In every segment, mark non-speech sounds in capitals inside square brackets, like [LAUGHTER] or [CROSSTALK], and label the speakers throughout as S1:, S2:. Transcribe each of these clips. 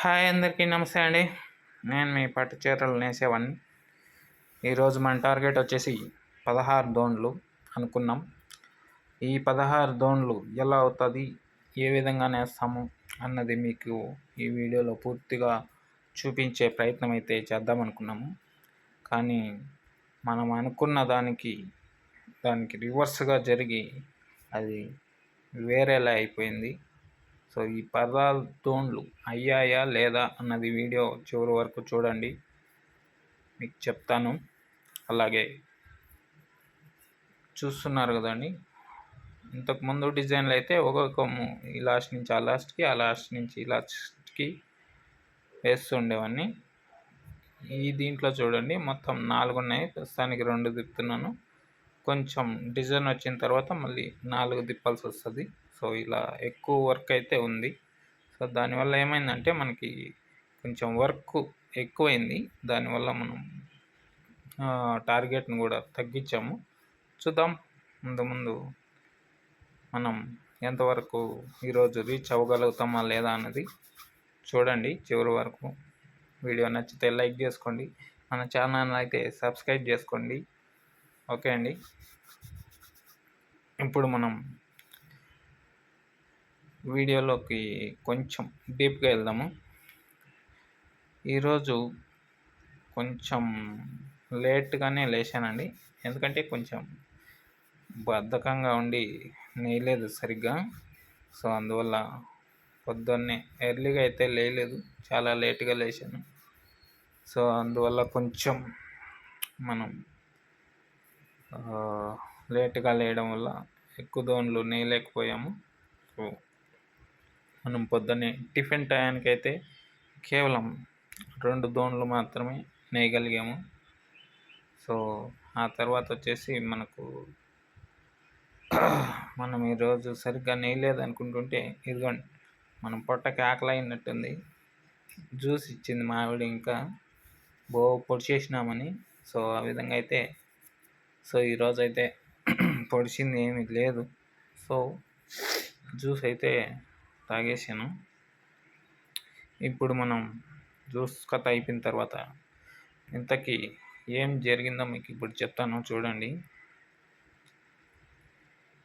S1: Hi అందరికీ నమస్తే అండి. నేను మీ పట్టు చీరలు నేసేవాడిని ఈరోజు మన టార్గెట్ వచ్చేసి పదహారు దోన్లు అనుకున్నాం. ఈ పదహారు దోన్లు ఎలా అవుతుంది ఏ విధంగా నేస్తాము అన్నది మీకు ఈ వీడియోలో పూర్తిగా చూపించే ప్రయత్నం అయితే చేద్దాం అనుకున్నాము. కానీ మనం అనుకున్న దానికి దానికి రివర్స్గా జరిగి అది వేరేలా అయిపోయింది. సో ఈ పదాల తోన్లు అయ్యాయా లేదా అన్నది వీడియో చివరి వరకు చూడండి. మీకు చెప్తాను. అలాగే చూస్తున్నారు కదండి ఇంతకుముందు డిజైన్లు అయితే ఒక్కొక్క ఈ లాస్ట్ నుంచి ఆ లాస్ట్కి ఆ లాస్ట్ నుంచి ఈ లాస్ట్కి వేస్తుండేవాడిని ఈ దీంట్లో చూడండి మొత్తం నాలుగు ఉన్నాయి. ప్రస్తుతానికి రెండు తిప్పుతున్నాను. కొంచెం డిజైన్ వచ్చిన తర్వాత మళ్ళీ నాలుగు తిప్పాల్సి వస్తుంది. సో ఇలా ఎక్కువ వర్క్ అయితే ఉంది. సో దానివల్ల ఏమైందంటే మనకి కొంచెం వర్క్ ఎక్కువైంది. దానివల్ల మనం టార్గెట్ని కూడా తగ్గించాము. చూద్దాం. ముందు ముందు మనం ఎంతవరకు ఈరోజు రీచ్ అవ్వగలుగుతామా లేదా అన్నది చూడండి. చివరి వరకు వీడియో నచ్చితే లైక్ చేసుకోండి. మన ఛానల్ అయితే సబ్స్క్రైబ్ చేసుకోండి. ఓకే అండి. ఇప్పుడు మనం వీడియోలోకి కొంచెం డీప్గా వెళ్దాము. ఈరోజు కొంచెం లేట్గానే లేచానండి. ఎందుకంటే కొంచెం బద్ధకంగా ఉండి నేయలేదు సరిగ్గా. సో అందువల్ల పొద్దున్నే ఎర్లీగా అయితే లేయలేదు. చాలా లేట్గా లేచాను. సో అందువల్ల కొంచెం మనం లేట్గా లేయడం వల్ల ఎక్కువ దోన్లు నేయలేకపోయాము. సో మనం పొద్దున్నే టిఫిన్ టయానికి అయితే కేవలం రెండు దోన్లు మాత్రమే నేయగలిగాము. సో ఆ తర్వాత వచ్చేసి మనకు మనం ఈరోజు సరిగ్గా నేయలేదు అనుకుంటుంటే ఇదిగోండి మనం పొట్టకి ఆకలి అయినట్టుంది. జ్యూస్ ఇచ్చింది మా ఆవిడ ఇంకా. బో పొడిచేసినామని సో ఆ విధంగా అయితే సో ఈరోజు అయితే [CLEARS THROAT] పొడిచింది ఏమీ లేదు. సో జ్యూస్ అయితే తాగేసాను. ఇప్పుడు మనం జ్యూస్ కథ అయిపోయిన తర్వాత ఇంతకీ ఏం జరిగిందో మీకు ఇప్పుడు చెప్తాను చూడండి.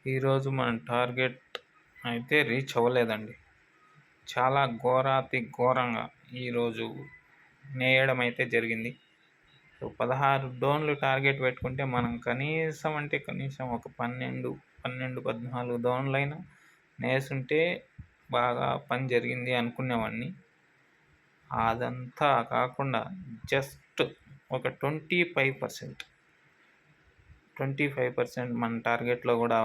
S1: ఈరోజు మన టార్గెట్ అయితే రీచ్ అవ్వలేదండి. చాలా ఘోరాతి ఘోరంగా ఈరోజు నేయడం అయితే జరిగింది. సో పదహారు డోన్లు టార్గెట్ పెట్టుకుంటే మనం కనీసం అంటే కనీసం ఒక పన్నెండు పన్నెండు పద్నాలుగు డోన్లైనా నేసుంటే బాగా పని జరిగింది అనుకునేవాడిని అదంతా కాకుండా జస్ట్ ఒక twenty five percent. Twenty five percent మన టార్గెట్లో కూడా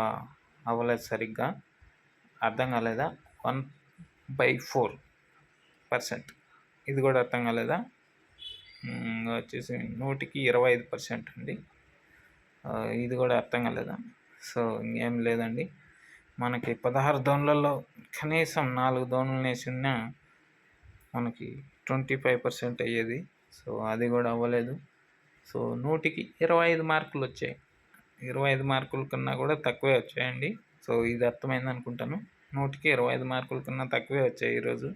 S1: అవ్వలేదు సరిగ్గా. అర్థం కాలేదా? One by four percent. ఇది కూడా అర్థం కాలేదా? వచ్చేసి నూటికి ఇరవై ఐదు పర్సెంట్ అండి. ఇది కూడా అర్థం కాలేదా? సో ఇంకేం లేదండి. మనకి పదహారు దోన్లలో కనీసం నాలుగు దోన్లు వేసినా మనకి ట్వంటీ ఫైవ్ పర్సెంట్ అయ్యేది. సో అది కూడా అవ్వలేదు. సో నూటికి ఇరవై ఐదు మార్కులు వచ్చాయి. ఇరవై ఐదు మార్కుల కన్నా కూడా తక్కువే వచ్చాయండి. సో ఇది అర్థమైంది అనుకుంటాను. నూటికి ఇరవై ఐదు మార్కుల కన్నా తక్కువే వచ్చాయి ఈరోజు.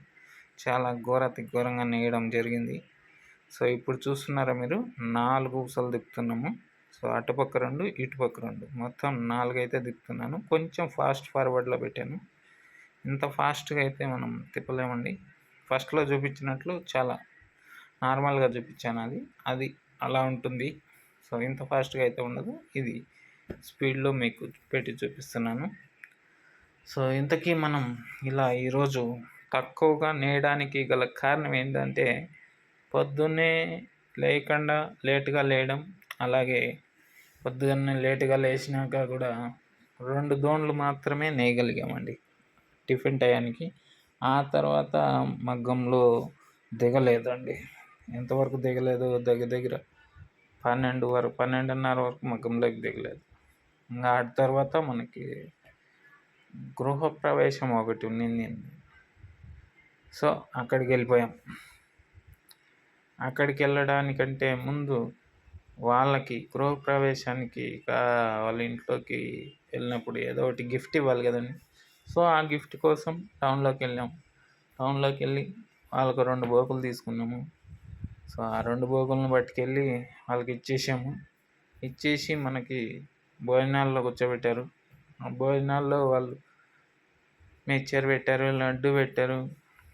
S1: చాలా ఘోరతి ఘోరంగా నేయడం జరిగింది. సో ఇప్పుడు చూస్తున్నారా మీరు? నాలుగు ఊసలు తిప్పుతున్నాము. సో అటుపక్క రెండు ఇటుపక్క రెండు. మొత్తం నాలుగైతే దిక్కుతున్నాను. కొంచెం ఫాస్ట్ ఫార్వర్డ్లో పెట్టాను. ఇంత ఫాస్ట్గా అయితే మనం తిప్పలేమండి. ఫస్ట్లో చూపించినట్లు చాలా నార్మల్గా చూపించాను అది. అది అలా ఉంటుంది. సో ఇంత ఫాస్ట్గా అయితే ఉండదు. ఇది స్పీడ్లో మీకు పెట్టి చూపిస్తున్నాను. సో ఇంతకీ మనం ఇలా ఈరోజు తక్కువగా నేయడానికి గల కారణం ఏంటంటే పొద్దున్నే లేకుండా లేటుగా లేయడం అలాగే పొద్దున్నే లేటుగా లేచినాక కూడా రెండు దోన్లు మాత్రమే నేయగలిగామండి టిఫిన్ టయానికి. ఆ తర్వాత మగ్గంలో దిగలేదండి. ఎంతవరకు దిగలేదు దగ్గర దగ్గర పన్నెండు వరకు పన్నెండున్నర వరకు మగ్గంలోకి దిగలేదు. ఇంకా ఆ తర్వాత మనకి గృహప్రవేశం ఒకటి ఉన్నింది. సో అక్కడికి వెళ్ళిపోయాం. అక్కడికి వెళ్ళడానికంటే ముందు వాళ్ళకి గృహప్రవేశానికి వాళ్ళ ఇంట్లోకి వెళ్ళినప్పుడు ఏదో ఒకటి గిఫ్ట్ ఇవ్వాలి కదండి. సో ఆ గిఫ్ట్ కోసం టౌన్లోకి వెళ్ళాము టౌన్లోకి వెళ్ళి వాళ్ళకు రెండు బోకులు తీసుకున్నాము. సో ఆ రెండు బోకులను పట్టుకెళ్ళి వాళ్ళకి ఇచ్చేసాము. ఇచ్చేసి మనకి భోజనాల్లో కూర్చోబెట్టారు. ఆ భోజనాల్లో వాళ్ళు మిక్చర్ పెట్టారు లడ్డు పెట్టారు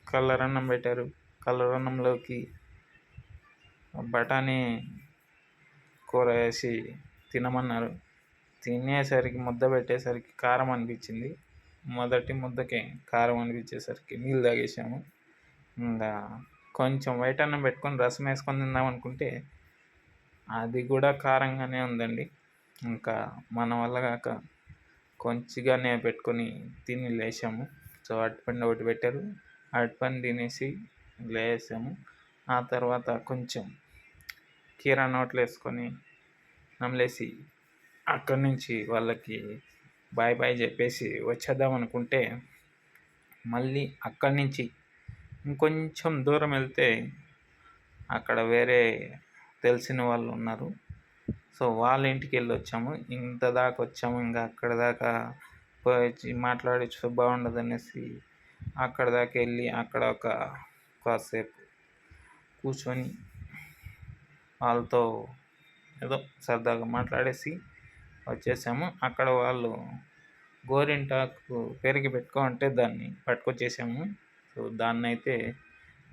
S1: కలరన్నం పెట్టారు. కలరన్నంలోకి బఠానీ కూర వేసి తినమన్నారు. తినేసరికి ముద్ద పెట్టేసరికి కారం అనిపించింది. మొదటి ముద్దకే కారం అనిపించేసరికి నీళ్ళు తాగేసాము ఇంకా కొంచెం వైట్ అన్నం పెట్టుకొని రసం వేసుకొని తిందాం అనుకుంటే అది కూడా కారంగానే ఉందండి. ఇంకా మన వల్ల కాక కొంచెంగానే పెట్టుకొని తిని లేచాము. సో అరటిపండు ఒకటి పెట్టారు. అరటిపండు తినేసి లేసాము. ఆ తర్వాత కొంచెం కీరా నోట్లు వేసుకొని నమలేసి అక్కడి నుంచి వాళ్ళకి బాయ్ బాయ్ చెప్పేసి వచ్చేద్దాం అనుకుంటే మళ్ళీ అక్కడి నుంచి ఇంకొంచెం దూరం వెళ్తే అక్కడ వేరే తెలిసిన వాళ్ళు ఉన్నారు. సో వాళ్ళ ఇంటికి వెళ్ళి వచ్చాము. ఇంత దాకా వచ్చాము. ఇంకా అక్కడ దాకా పోయి మాట్లాడి బాగుండదు అనేసి అక్కడ దాకా వెళ్ళి అక్కడ ఒక కాసేపు కూర్చొని వాళ్ళతో ఏదో సరదాగా మాట్లాడేసి వచ్చేసాము. అక్కడ వాళ్ళు గోరింటాకు పెరిగి పెట్టుకో అంటే దాన్ని పట్టుకొచ్చేసాము. సో దాన్ని అయితే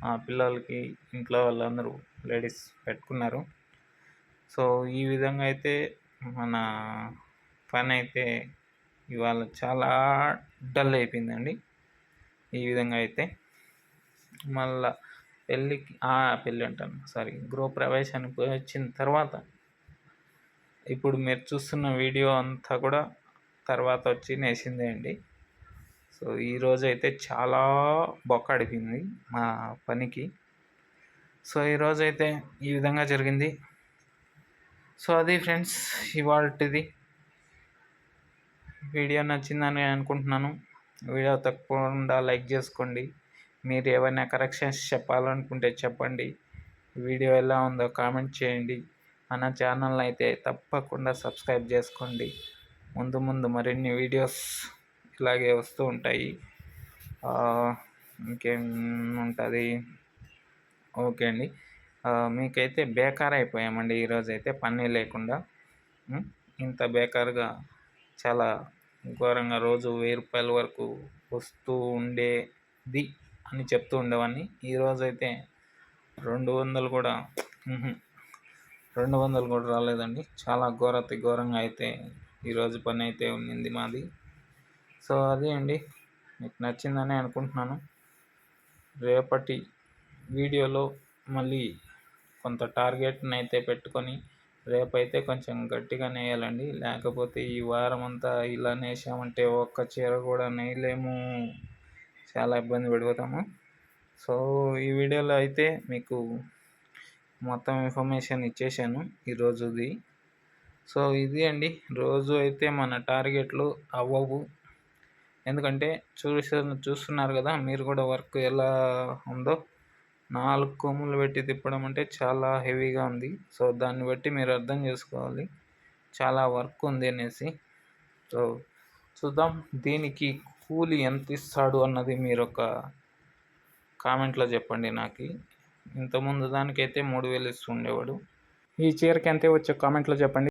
S1: ఆ పిల్లలకి ఇంట్లో వాళ్ళందరూ లేడీస్ పెట్టుకున్నారు. సో ఈ విధంగా అయితే మన పని అయితే ఇవాళ చాలా డల్ అయిపోయిందండి. ఈ విధంగా అయితే మళ్ళా పెళ్ళికి పెళ్ళి అంటాను. సారీ గృహప్రవేశానికి పోయి వచ్చిన తర్వాత ఇప్పుడు మీరు చూస్తున్న వీడియో అంతా కూడా తర్వాత వచ్చి నేసిందే అండి. సో ఈరోజు అయితే చాలా అడిపింది మా పనికి. సో ఈరోజు అయితే ఈ విధంగా జరిగింది. సో అది ఫ్రెండ్స్ ఇవాళది వీడియో నచ్చిందని అనుకుంటున్నాను. వీడియో తప్పకుండా లైక్ చేసుకోండి. మీరు ఏమైనా కరెక్షన్స్ చెప్పాలనుకుంటే చెప్పండి. వీడియో ఎలా ఉందో కామెంట్ చేయండి. మన ఛానల్ అయితే తప్పకుండా సబ్స్క్రైబ్ చేసుకోండి. ముందు ముందు మరిన్ని వీడియోస్ ఇలాగే వస్తూ ఉంటాయి. ఇంకేం ఉంటుంది ఓకే అండి. మీకైతే బేకార్ అయిపోయామండి ఈరోజు అయితే పని లేకుండా. ఇంత బేకార్గా చాలా ఘోరంగా రోజు వెయ్యి రూపాయల వరకు వస్తూ ఉండేది. అని చెప్తూ ఉండేవాడిని. ఈరోజు అయితే రెండు వందలు కూడా రెండు వందలు కూడా రాలేదండి. చాలా ఘోరతి ఘోరంగా అయితే ఈరోజు పని అయితే ఉన్నింది మాది. సో అదే అండి. మీకు నచ్చిందని అనుకుంటున్నాను. రేపటి వీడియోలో మళ్ళీ కొంత టార్గెట్ని అయితే పెట్టుకొని రేపైతే కొంచెం గట్టిగా నేయాలండి. లేకపోతే ఈ వారం అంతా ఇలా నేసామంటే ఒక్క చీర కూడా నేయలేము. చాలా ఇబ్బంది పడిపోతాము సో ఈ వీడియోలో అయితే మీకు మొత్తం ఇన్ఫర్మేషన్ ఇచ్చేసాను ఈరోజుది సో ఇది అండి. రోజు అయితే మన టార్గెట్లు అవ్వవు. ఎందుకంటే చూసి చూస్తున్నారు కదా మీరు కూడా వర్క్ ఎలా ఉందో. నాలుగు కొమ్ములు పెట్టి తిప్పడం అంటే చాలా హెవీగా ఉంది. సో దాన్ని బట్టి మీరు అర్థం చేసుకోవాలి. చాలా వర్క్ ఉంది అనేసి. సో చూద్దాం దీనికి కూలి ఎంత ఇస్తాడు అన్నది మీరు ఒక కామెంట్లో చెప్పండి నాకు. ఇంతకుముందు దానికైతే మూడు వేలు ఇస్తుండేవాడు. ఈ చీరకి అంతే వచ్చే కామెంట్లో చెప్పండి.